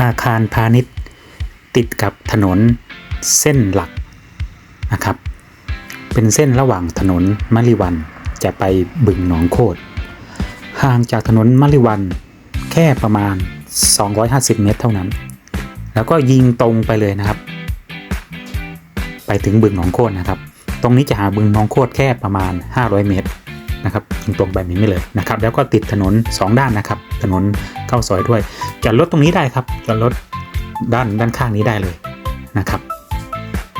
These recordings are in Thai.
อาคารพาณิชย์ ติดกับถนนเส้นหลักนะครับ เป็นเส้นระหว่างถนนมะลิวันจะไปบึงหนองโคดห่างจากถนนมะลิวันแค่ประมาณ 250 เมตรเท่านั้น แล้วก็ยิงตรงไปเลยนะครับ ไปถึงบึงหนองโคดนะครับ ตรงนี้จะหาบึงหนองโคดแค่ประมาณ 500 เมตรนะครับยิงตรงแบบนี้ไม่เลยนะครับ แล้วก็ติดถนน 2 ด้านนะครับ ถนนเข้าซอยด้วย จอดรถตรงนี้ได้ครับจอดรถด้านด้านข้างนี้ได้เลยนะครับ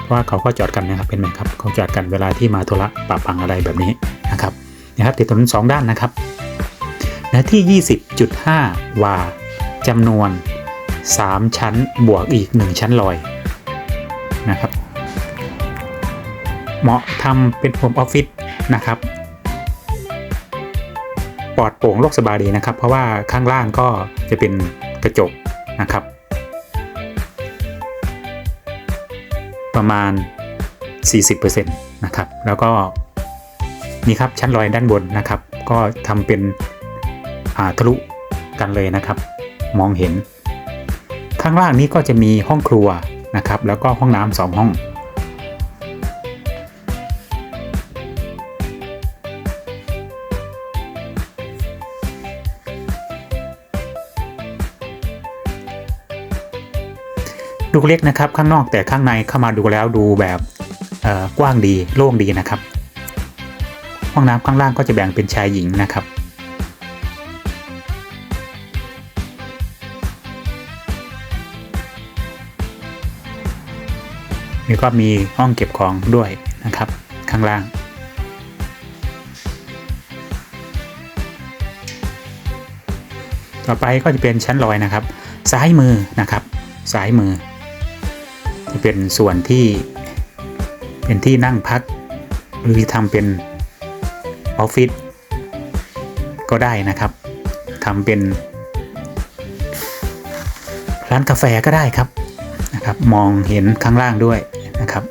เพราะว่าเขาก็จอดกันนะครับเป็นไหมครับเขาจอดกันเวลาที่มาธุระปะปังอะไรแบบนี้นะครับนะครับติดถนนสองด้านนะครับเนื้อที่ 20.5 วาจำนวน 3 ชั้นบวกอีก 1 ชั้นลอยนะครับ เหมาะทำเป็นโฮมออฟฟิศนะครับปลอดโปร่งโล่งสบายดีนะครับ เพราะว่าข้างล่างก็จะเป็น กระจกนะครับ ประมาณ 40%นะครับ แล้วก็นี่ครับชั้นลอยด้านบนนะครับ ก็ทำเป็นอาทะลุกันเลยนะครับ มองเห็น ข้างล่างนี้ก็จะมีห้องครัวนะครับ แล้วก็ห้องน้ำสองห้อง ดูเล็กนะครับ ข้างนอกแต่ข้างในเข้ามาดูแล้วดูแบบกว้างดีโล่งดีนะครับ ห้องน้ำข้างล่างก็จะแบ่งเป็นชายหญิงนะครับนี่ก็มีห้องเก็บของด้วยนะครับ ข้างล่าง ต่อไปก็จะเป็นชั้นลอยนะครับ ซ้ายมือนะครับ ซ้ายมือ เป็นส่วนที่เป็นที่นั่งพัก หรือทำเป็นออฟฟิศก็ได้นะครับทำเป็น ร้านกาแฟก็ได้ครับนะครับมองเห็นข้างล่างด้วยนะครับ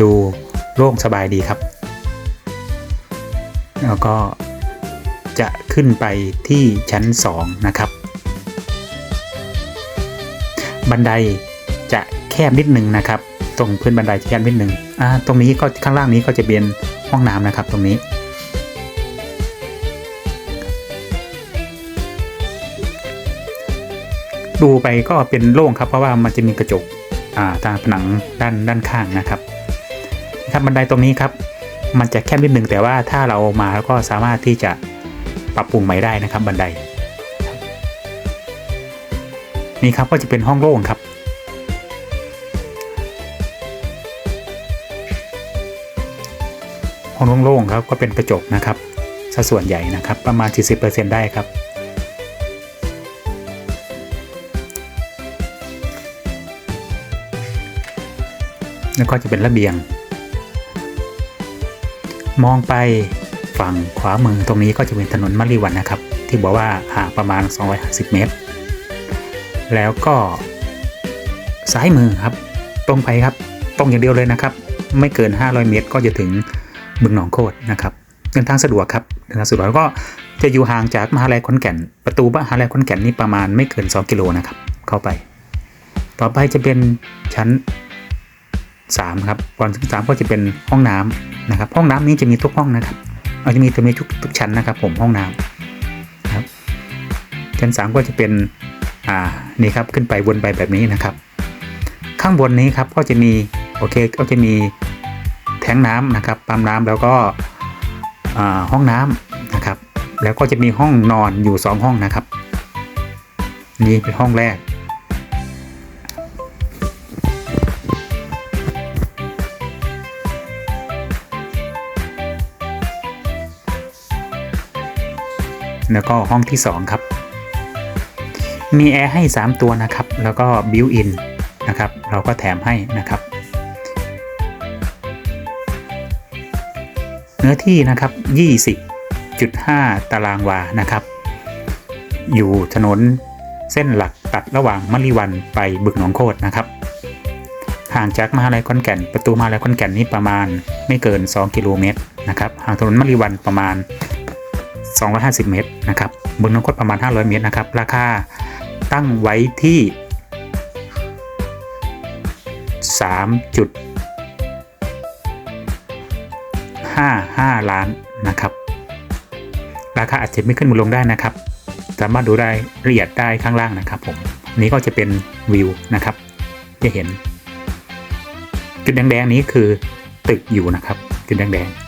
ดูโล่งสบายดีครับ แล้วก็จะขึ้นไปที่ชั้น 2 นะครับ บันได จะแคบนิดนึงนะครับ ตรงพื้นบันไดจะแคบนิดนึงอ่าตรงนี้ก็ข้างล่างนี้ก็จะเป็นห้องน้ำนะครับตรงนี้ ดูไปก็เป็นโล่งครับเพราะว่ามันจะมีกระจกอ่าทางผนังด้านด้านข้างนะครับครับบันไดตรงนี้ครับ มันจะแคบนิดนึงแต่ว่าถ้าเรามาแล้วก็สามารถที่จะปรับปรุงใหม่ได้นะครับบันไดนี่ครับก็จะเป็นห้องโล่งครับ ห้องโล่งๆครับก็เป็นกระจกนะครับสัดส่วนใหญ่นะครับ ประมาณ 40%ได้ครับ แล้วก็จะเป็นระเบียง มองไปฝั่งขวามือตรงนี้ก็จะเป็นถนนมะลิวันนะครับ ที่บอกว่าห่างประมาณ 250 เมตร แล้วก็ซ้ายมือครับ ตรงไปครับ ตรงอย่างเดียวเลยนะครับ ไม่เกิน 500 เมตรก็จะถึง บึงหนองโคดนะครับเดินทางสะดวกครับเดินทางสะดวกแล้วก็จะอยู่ห่างจากมหาลัยขอนแก่น ประตูมหาลัยขอนแก่นนี่ประมาณไม่เกิน 2 กิโลนะครับ เข้าไป ต่อไปจะเป็นชั้น 3 ครับก่อนถึง3ก็จะเป็นห้องน้ำนะครับ ห้องน้ำนี้จะมีทุกห้องนะครับอาจะมีตัวมีทุกทุกชั้นนะครับ ผมห้องน้ำครับ ชั้น 3 ก็จะเป็นอ่านี่ครับขึ้นไปวนไปแบบนี้นะครับ ข้างบนนี้ครับก็จะมีโอเคก็จะมี แทงน้ำนะครับปั๊มน้ำแล้วก็ห้องน้ำนะครับ แล้วก็จะมีห้องนอนอยู่ 2 ห้องนะครับ นี่เป็นห้องแรก แล้วก็ห้องที่ 2 ครับ มีแอร์ให้ 3 ตัวนะครับ แล้วก็บิวอินนะครับ เราก็แถมให้นะครับ เนื้อที่นะครับ 20.5 ตารางวานะครับ อยู่ถนนเส้นหลักตัดระหว่างมะลิวันไปบึกหนองโคดนะครับ ห่างจากมหาลัยขอนแก่น ประตูมหาลัยขอนแก่นนี่ประมาณไม่เกิน 2 กิโลเมตรนะครับ ห่างถนนมะลิวันประมาณ 250 เมตรนะครับบึงหนองโคดประมาณ 500 เมตรนะครับ ราคาตั้งไว้ที่ 3 55 ล้านนะครับ ราคาอาจจะไม่ขึ้นมาลงได้นะครับ สามารถดูได้ละเอียดได้ข้างล่างนะครับผมนนี้ก็จะเป็นวิวนะครับจะเห็น จุดแดงๆนี้คือตึกอยู่นะครับ จุดแดงๆ